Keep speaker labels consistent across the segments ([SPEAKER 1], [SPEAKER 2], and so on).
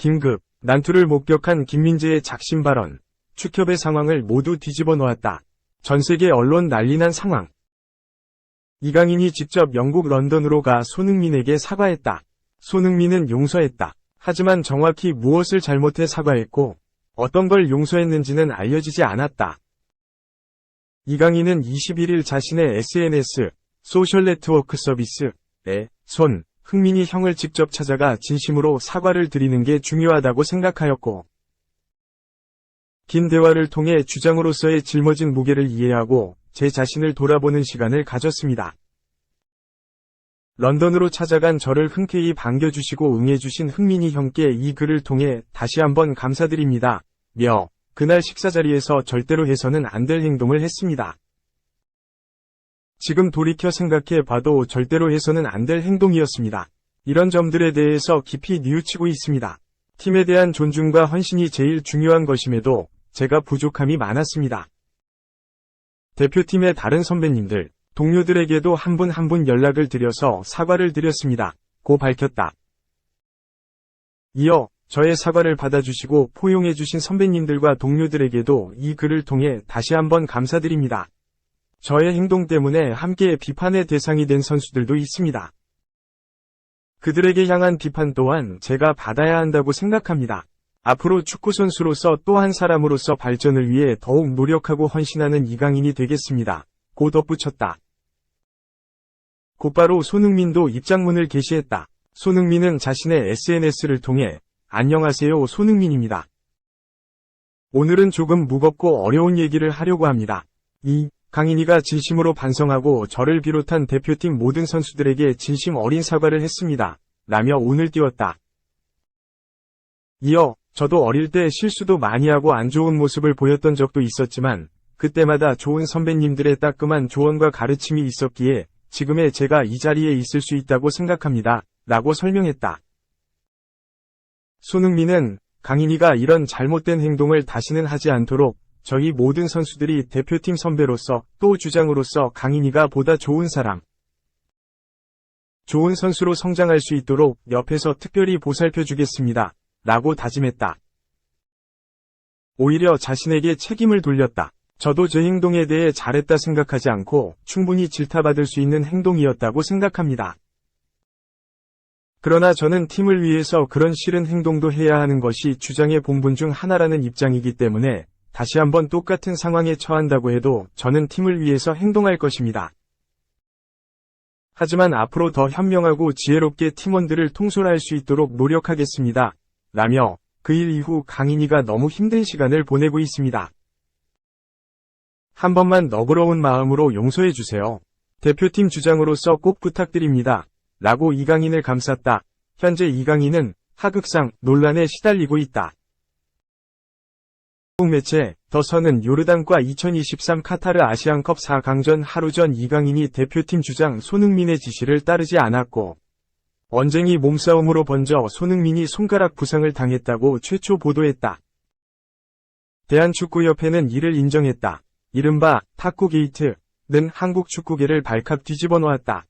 [SPEAKER 1] 긴급, 난투를 목격한 김민재의 작심 발언, 축협의 상황을 모두 뒤집어 놓았다. 전 세계 언론 난리난 상황. 이강인이 직접 영국 런던으로 가 손흥민에게 사과했다. 손흥민은 용서했다. 하지만 정확히 무엇을 잘못해 사과했고, 어떤 걸 용서했는지는 알려지지 않았다. 이강인은 21일 자신의 SNS, 소셜 네트워크 서비스에 손, 흥민이 형을 직접 찾아가 진심으로 사과를 드리는 게 중요하다고 생각하였고, 긴 대화를 통해 주장으로서의 짊어진 무게를 이해하고 제 자신을 돌아보는 시간을 가졌습니다. 런던으로 찾아간 저를 흔쾌히 반겨주시고 응해주신 흥민이 형께 이 글을 통해 다시 한번 감사드립니다. 며 그날 식사 자리에서 절대로 해서는 안 될 행동을 했습니다. 지금 돌이켜 생각해 봐도 절대로 해서는 안 될 행동이었습니다. 이런 점들에 대해서 깊이 뉘우치고 있습니다. 팀에 대한 존중과 헌신이 제일 중요한 것임에도 제가 부족함이 많았습니다. 대표팀의 다른 선배님들, 동료들에게도 한 분 한 분 연락을 드려서 사과를 드렸습니다. 고 밝혔다. 이어 저의 사과를 받아주시고 포용해주신 선배님들과 동료들에게도 이 글을 통해 다시 한번 감사드립니다. 저의 행동 때문에 함께 비판의 대상이 된 선수들도 있습니다. 그들에게 향한 비판 또한 제가 받아야 한다고 생각합니다. 앞으로 축구선수로서 또 한 사람으로서 발전을 위해 더욱 노력하고 헌신하는 이강인이 되겠습니다. 고 덧붙였다. 곧바로 손흥민도 입장문을 게시했다. 손흥민은 자신의 SNS를 통해 안녕하세요 손흥민입니다. 오늘은 조금 무겁고 어려운 얘기를 하려고 합니다. 이 강인이가 진심으로 반성하고 저를 비롯한 대표팀 모든 선수들에게 진심 어린 사과를 했습니다. 라며 운을 띄웠다. 이어 저도 어릴 때 실수도 많이 하고 안 좋은 모습을 보였던 적도 있었지만 그때마다 좋은 선배님들의 따끔한 조언과 가르침이 있었기에 지금의 제가 이 자리에 있을 수 있다고 생각합니다. 라고 설명했다. 손흥민은 강인이가 이런 잘못된 행동을 다시는 하지 않도록 저희 모든 선수들이 대표팀 선배로서 또 주장으로서 강인이가 보다 좋은 사람, 좋은 선수로 성장할 수 있도록 옆에서 특별히 보살펴 주겠습니다. 라고 다짐했다. 오히려 자신에게 책임을 돌렸다. 저도 제 행동에 대해 잘했다 생각하지 않고 충분히 질타받을 수 있는 행동이었다고 생각합니다. 그러나 저는 팀을 위해서 그런 싫은 행동도 해야 하는 것이 주장의 본분 중 하나라는 입장이기 때문에 다시 한번 똑같은 상황에 처한다고 해도 저는 팀을 위해서 행동할 것입니다. 하지만 앞으로 더 현명하고 지혜롭게 팀원들을 통솔할 수 있도록 노력하겠습니다. 라며 그 일 이후 강인이가 너무 힘든 시간을 보내고 있습니다. 한 번만 너그러운 마음으로 용서해 주세요. 대표팀 주장으로서 꼭 부탁드립니다. 라고 이강인을 감쌌다. 현재 이강인은 하극상 논란에 시달리고 있다. 한국 매체 더 선은 요르단과 2023 카타르 아시안컵 4강전 하루 전 이강인이 대표팀 주장 손흥민의 지시를 따르지 않았고 언쟁이 몸싸움으로 번져 손흥민이 손가락 부상을 당했다고 최초 보도했다. 대한축구협회는 이를 인정했다. 이른바 탁구 게이트는 한국 축구계를 발칵 뒤집어 놓았다.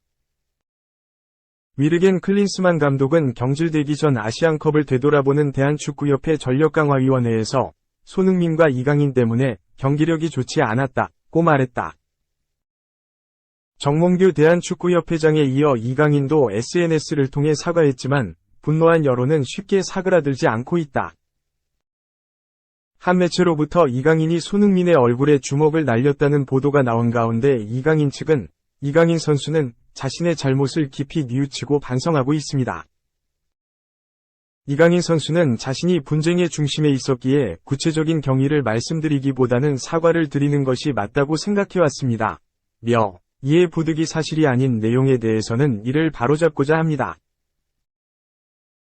[SPEAKER 1] 위르겐 클린스만 감독은 경질되기 전 아시안컵을 되돌아보는 대한축구협회 전력강화위원회에서 손흥민과 이강인 때문에 경기력이 좋지 않았다고 말했다. 정몽규 대한축구협회장에 이어 이강인도 SNS를 통해 사과했지만 분노한 여론은 쉽게 사그라들지 않고 있다. 한 매체로부터 이강인이 손흥민의 얼굴에 주먹을 날렸다는 보도가 나온 가운데 이강인 측은 이강인 선수는 자신의 잘못을 깊이 뉘우치고 반성하고 있습니다. 이강인 선수는 자신이 분쟁의 중심에 있었기에 구체적인 경위를 말씀드리기보다는 사과를 드리는 것이 맞다고 생각해왔습니다. 며 이해 부득이 사실이 아닌 내용에 대해서는 이를 바로잡고자 합니다.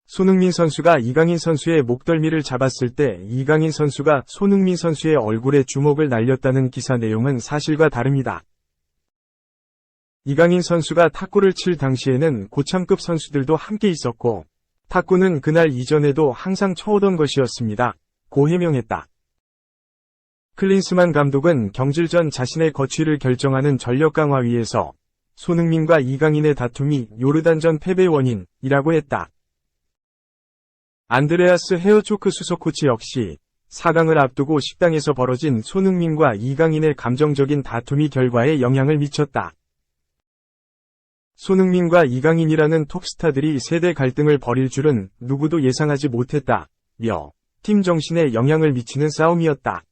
[SPEAKER 1] 손흥민 선수가 이강인 선수의 목덜미를 잡았을 때 이강인 선수가 손흥민 선수의 얼굴에 주먹을 날렸다는 기사 내용은 사실과 다릅니다. 이강인 선수가 탁구를 칠 당시에는 고참급 선수들도 함께 있었고 탁구는 그날 이전에도 항상 쳐오던 것이었습니다. 고 해명했다. 클린스만 감독은 경질 전 자신의 거취를 결정하는 전력 강화위에서 손흥민과 이강인의 다툼이 요르단전 패배 원인이라고 했다. 안드레아스 헤어초크 수석 코치 역시 4강을 앞두고 식당에서 벌어진 손흥민과 이강인의 감정적인 다툼이 결과에 영향을 미쳤다. 손흥민과 이강인이라는 톱스타들이 세대 갈등을 벌일 줄은 누구도 예상하지 못했다. 며, 팀 정신에 영향을 미치는 싸움이었다.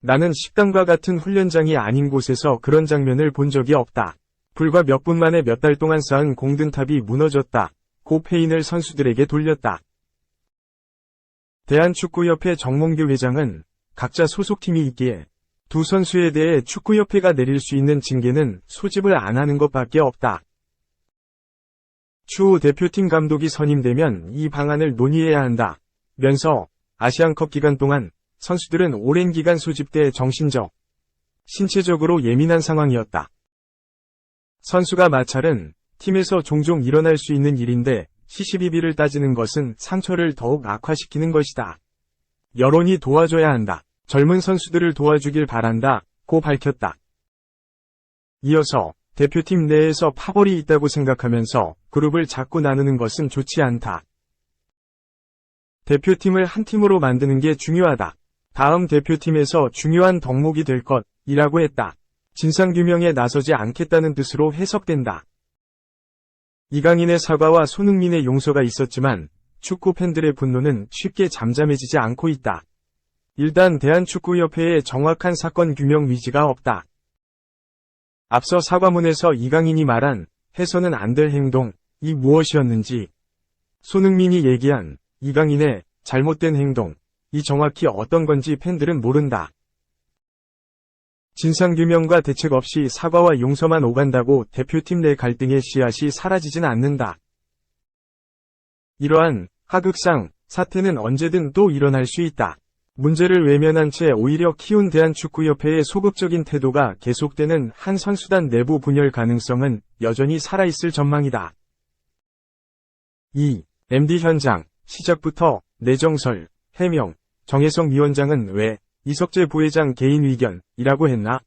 [SPEAKER 1] 나는 식당과 같은 훈련장이 아닌 곳에서 그런 장면을 본 적이 없다. 불과 몇 분 만에 몇 달 동안 쌓은 공든탑이 무너졌다. 고 페인을 선수들에게 돌렸다. 대한축구협회 정몽규 회장은 각자 소속팀이 있기에 두 선수에 대해 축구협회가 내릴 수 있는 징계는 소집을 안 하는 것밖에 없다. 추후 대표팀 감독이 선임되면 이 방안을 논의해야 한다. 면서 아시안컵 기간 동안 선수들은 오랜 기간 소집돼 정신적, 신체적으로 예민한 상황이었다. 선수가 마찰은 팀에서 종종 일어날 수 있는 일인데 시시비비를 따지는 것은 상처를 더욱 악화시키는 것이다. 여론이 도와줘야 한다. 젊은 선수들을 도와주길 바란다. 고 밝혔다. 이어서 대표팀 내에서 파벌이 있다고 생각하면서 그룹을 자꾸 나누는 것은 좋지 않다. 대표팀을 한 팀으로 만드는 게 중요하다. 다음 대표팀에서 중요한 덕목이 될 것이라고 했다. 진상규명에 나서지 않겠다는 뜻으로 해석된다. 이강인의 사과와 손흥민의 용서가 있었지만 축구 팬들의 분노는 쉽게 잠잠해지지 않고 있다. 일단 대한축구협회에 정확한 사건 규명 위지가 없다. 앞서 사과문에서 이강인이 말한 해서는 안 될 행동 이 무엇이었는지 손흥민이 얘기한 이강인의 잘못된 행동 이 정확히 어떤 건지 팬들은 모른다. 진상규명과 대책 없이 사과와 용서만 오간다고 대표팀 내 갈등의 씨앗이 사라지진 않는다. 이러한 하극상 사태는 언제든 또 일어날 수 있다. 문제를 외면한 채 오히려 키운 대한축구협회의 소극적인 태도가 계속되는 한 선수단 내부 분열 가능성은 여전히 살아있을 전망이다. 2. MD 현장, 시작부터 내정설, 해명, 정혜성 위원장은 왜 이석재 부회장 개인 의견이라고 했나?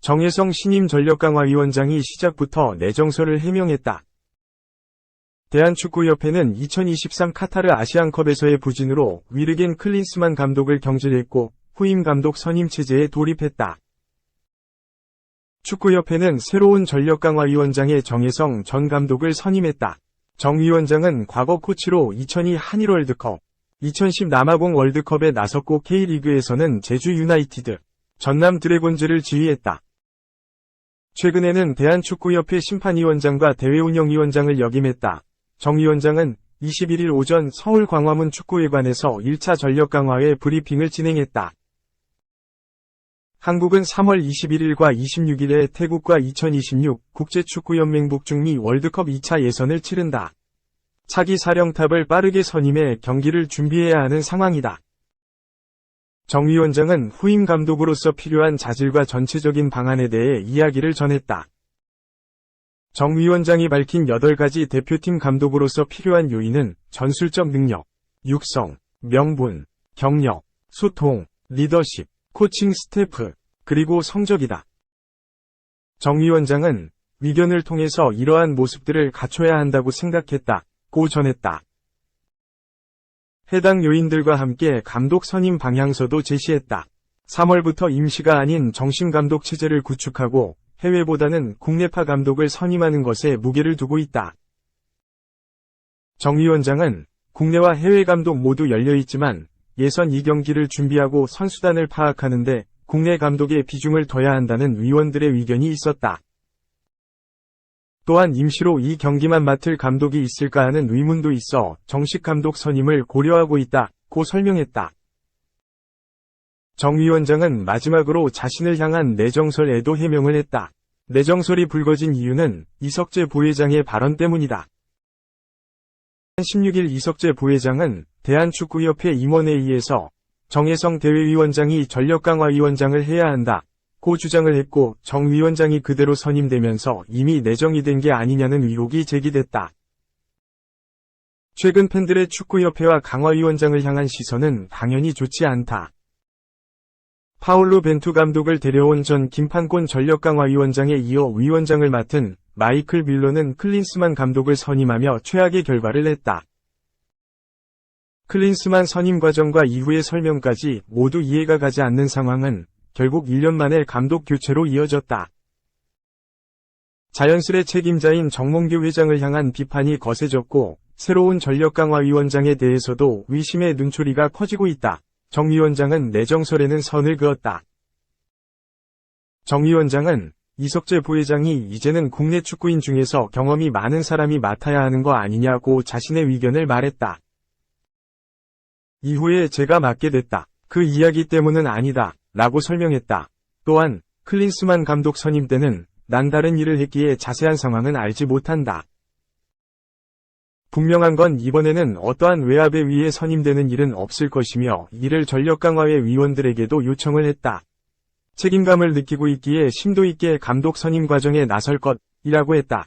[SPEAKER 1] 정혜성 신임 전력강화위원장이 시작부터 내정설을 해명했다. 대한축구협회는 2023 카타르 아시안컵에서의 부진으로 위르겐 클린스만 감독을 경질했고 후임 감독 선임 체제에 돌입했다. 축구협회는 새로운 전력강화위원장의 정혜성 전 감독을 선임했다. 정 위원장은 과거 코치로 2002 한일 월드컵, 2010 남아공 월드컵에 나섰고 K리그에서는 제주 유나이티드, 전남 드래곤즈를 지휘했다. 최근에는 대한축구협회 심판위원장과 대회운영위원장을 역임했다. 정 위원장은 21일 오전 서울 광화문 축구회관에서 1차 전력 강화회 브리핑을 진행했다. 한국은 3월 21일과 26일에 태국과 2026 국제축구연맹 북중미 월드컵 2차 예선을 치른다. 차기 사령탑을 빠르게 선임해 경기를 준비해야 하는 상황이다. 정 위원장은 후임 감독으로서 필요한 자질과 전체적인 방안에 대해 이야기를 전했다. 정 위원장이 밝힌 8가지 대표팀 감독으로서 필요한 요인은 전술적 능력, 육성, 명분, 경력, 소통, 리더십, 코칭 스태프, 그리고 성적이다. 정 위원장은 위견을 통해서 이러한 모습들을 갖춰야 한다고 생각했다. 고 전했다. 해당 요인들과 함께 감독 선임 방향서도 제시했다. 3월부터 임시가 아닌 정신감독 체제를 구축하고 해외보다는 국내파 감독을 선임하는 것에 무게를 두고 있다. 정 위원장은 국내와 해외 감독 모두 열려있지만 예선 2경기를 준비하고 선수단을 파악하는데 국내 감독의 비중을 둬야 한다는 위원들의 의견이 있었다. 또한 임시로 이 경기만 맡을 감독이 있을까 하는 의문도 있어 정식 감독 선임을 고려하고 있다 고 설명했다. 정 위원장은 마지막으로 자신을 향한 내정설에도 해명을 했다. 내정설이 불거진 이유는 이석재 부회장의 발언 때문이다. 16일 이석재 부회장은 대한축구협회 임원회의에서 정혜성 대회위원장이 전력강화위원장을 해야 한다. 고 주장을 했고 정 위원장이 그대로 선임되면서 이미 내정이 된 게 아니냐는 의혹이 제기됐다. 최근 팬들의 축구협회와 강화위원장을 향한 시선은 당연히 좋지 않다. 파울로 벤투 감독을 데려온 전 김판곤 전력강화위원장에 이어 위원장을 맡은 마이클 밀러는 클린스만 감독을 선임하며 최악의 결과를 냈다. 클린스만 선임 과정과 이후의 설명까지 모두 이해가 가지 않는 상황은 결국 1년 만에 감독 교체로 이어졌다. 자연스레 책임자인 정몽규 회장을 향한 비판이 거세졌고 새로운 전력강화위원장에 대해서도 의심의 눈초리가 커지고 있다. 정 위원장은 내정설에는 선을 그었다. 정 위원장은 이석재 부회장이 이제는 국내 축구인 중에서 경험이 많은 사람이 맡아야 하는 거 아니냐고 자신의 의견을 말했다. 이후에 제가 맡게 됐다. 그 이야기 때문은 아니다. 라고 설명했다. 또한 클린스만 감독 선임 때는 난 다른 일을 했기에 자세한 상황은 알지 못한다. 분명한 건 이번에는 어떠한 외압에 의해 선임되는 일은 없을 것이며 이를 전력강화회 위원들에게도 요청을 했다. 책임감을 느끼고 있기에 심도 있게 감독 선임 과정에 나설 것이라고 했다.